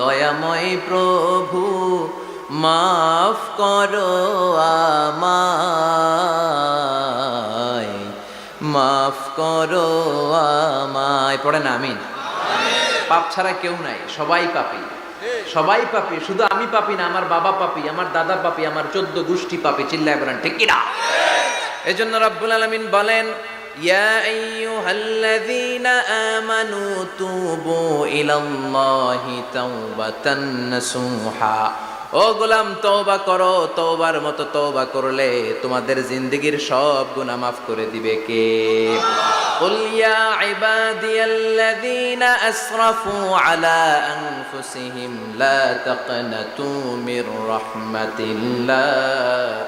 দয়াময় প্রভু, মাফ করো আমায়, মাফ করো আমায়। পড়ে না, আমিন। পাপ ছাড়া কেউ নাই, সবাই পাপি। সবাই পাপি, শুধু আমি পাপি না, আমার বাবা পাপি, আমার দাদা পাপি, আমার চোদ্দ গোষ্ঠী পাপি, চিল্লায় বলেন, ঠিক কিনা এজন্য রব্বুল আলামিন বলেন ইয়া আইয়ুহাল্লাযীনা আমানু তুবু ইলাল্লাহি তাওবাতান নাসুহা ও গোলাম তওবা করো তওবার মতো তওবা করলে তোমাদের জিন্দেগীর সব গুনাহ মাফ করে দিবে কে قل يا عبادي الذين أسرفوا على أنفسهم لا تقنطوا من رحمة الله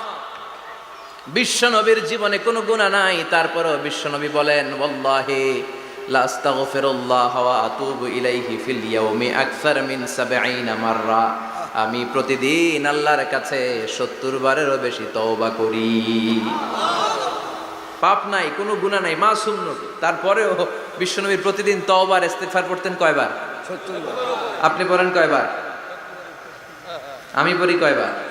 বিশ্বনবীর জীবনে কোনো গুণা নাই তারপরও বিশ্বনবী বলেন ওয়াল্লাহি লা আস্তাগফিরুল্লাহ ওয়া আতুবু ইলাইহি ফিল ইয়াউমি আকসার 70 মাররা। আমি প্রতিদিন আল্লাহর কাছে 70 বারেরও বেশি তওবা করি। পাপ নাই কোনো গুনাহ নাই মাসুম নবী। তারপরেও বিশ্বনবীর প্রতিদিন তওবার ইস্তিগফার করতেন কয়বার? আপনি পড়েন কয়বার? আমি পড়ি কয়বার?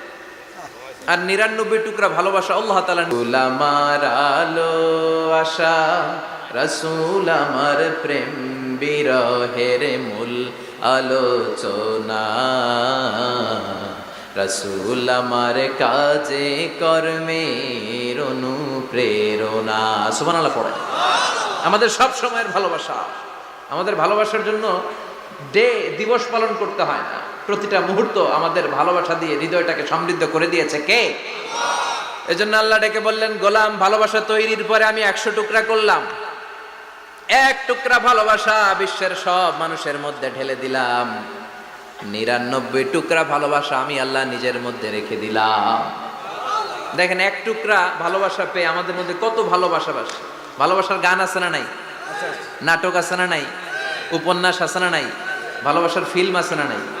আর নিরানব্বই টুকরা ভালোবাসা আল্লাহ তালা আমার আলো আশা রসুল আমার প্রেম বিরহের মূল আলোচনা। রসুল আমার কাজে কর্মের অনুপ্রেরণা। সুমান আল্লাহ পড়ে আমাদের সব সময়ের ভালোবাসা। আমাদের ভালোবাসার জন্য ডে দিবস পালন করতে হয় না। প্রতিটা মুহূর্ত আমাদের ভালোবাসা দিয়ে হৃদয়টাকে সমৃদ্ধ করে দিয়েছে কে? এজন্য আল্লাহ ডেকে বললেন গোলাম ভালোবাসা তৈরির পরে আমি একশো টুকরা করলাম। এক টুকরা ভালোবাসা বিশ্বের সব মানুষের মধ্যে ঢেলে দিলাম। নিরানব্বই টুকরা ভালোবাসা আমি আল্লাহ নিজের মধ্যে রেখে দিলাম। দেখেন এক টুকরা ভালোবাসা পেয়ে আমাদের মধ্যে কত ভালোবাসা বাস। ভালোবাসার গান আছে না নাই? নাটক আছে না নাই? উপন্যাস আছে না নাই? ভালোবাসার ফিল্ম আছে না নাই?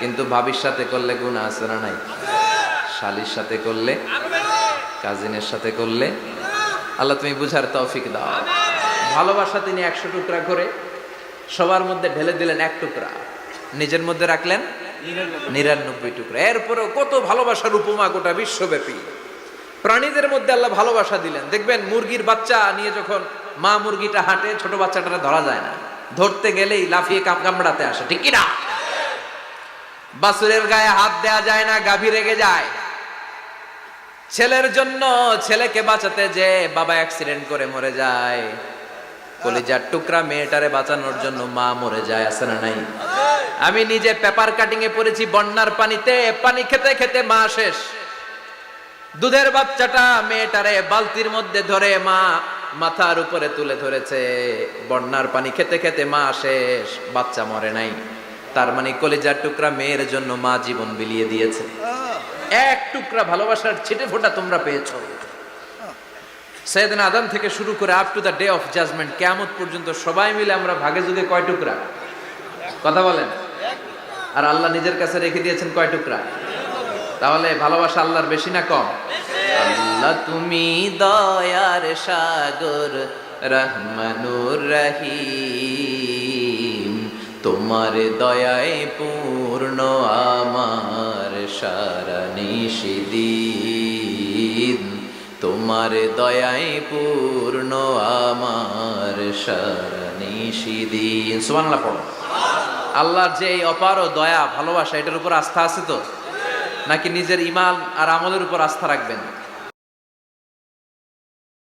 কিন্তু ভাবির সাথে করলে গুনাহ আছে না নাই? শালির সাথে করলে, কাজিনের সাথে করলে, আল্লাহ তুমি বুঝার তৌফিক দাও। ভালোবাসা তিনি একশো টুকরা করে, সবার মধ্যে ঢেলে দিলেন এক টুকরা। নিজের মধ্যে রাখলেন নিরানব্বই টুকরা। এরপরেও কত ভালোবাসার উপমা গোটা বিশ্বব্যাপী। প্রাণীদের মধ্যে আল্লাহ ভালোবাসা দিলেন। দেখবেন, মুরগির বাচ্চা নিয়ে যখন মা মুরগিটা হাঁটে, ছোট বাচ্চাটা ধরা যায় না। ধরতে গেলেই লাফিয়ে কাপ কামড়াতে আসে, ঠিক কি না? বাসুরের গায়ে হাত দেয়া যায় না, গাভী রেগে যায়। ছেলের জন্য ছেলেকে বাঁচাতে যে বাবা অ্যাক্সিডেন্ট করে মরে যায়। কলিজার টুকরা মেয়েটারে বাঁচানোর জন্য মা মরে যায় না নাই? আমি নিজে পেপার কাটিং এ পড়েছি, বন্যার পানিতে, পানি খেতে খেতে মা শেষ। দুধের বাচ্চাটা মেয়েটারে বালতির মধ্যে ধরে মা মাথার উপরে তুলে ধরেছে। বন্যার পানি খেতে খেতে মা শেষ, বাচ্চা মরে নাই। তার মানে কলেজার টুকরা মেয়ের জন্য মা জীবন বিলিয়ে দিয়েছে। এক টুকরা ভালোবাসার ছিটে ফোটা তোমরা পেয়েছ। সৈয়দিন আদাম থেকে শুরু করে up to the day of judgement কেমত পর্যন্ত সবাই মিলে আমরা ভাগে যুগে কয় টুকরা? কথা বলেন। আর আল্লাহ নিজের কাছে রেখে দিয়েছেন কয় টুকরা? তাহলে ভালোবাসা আল্লাহর বেশি না কম? আল্লাহ তুমি দয়ার সাগর রহমানুর রহিম। তোমার দয়ায় পূর্ণ, আমার সারা নিষিদিন তোমার দয়ায় পূর্ণ, আমার সারা নিষিদিন সুবহানাল্লাহ পড়ো। আল্লাহর যে এই অপার দয়া, ভালোবাসা, এটার উপর আস্থা আছে তো? নাকি নিজের ইমান আর আমলের উপর আস্থা রাখবেন?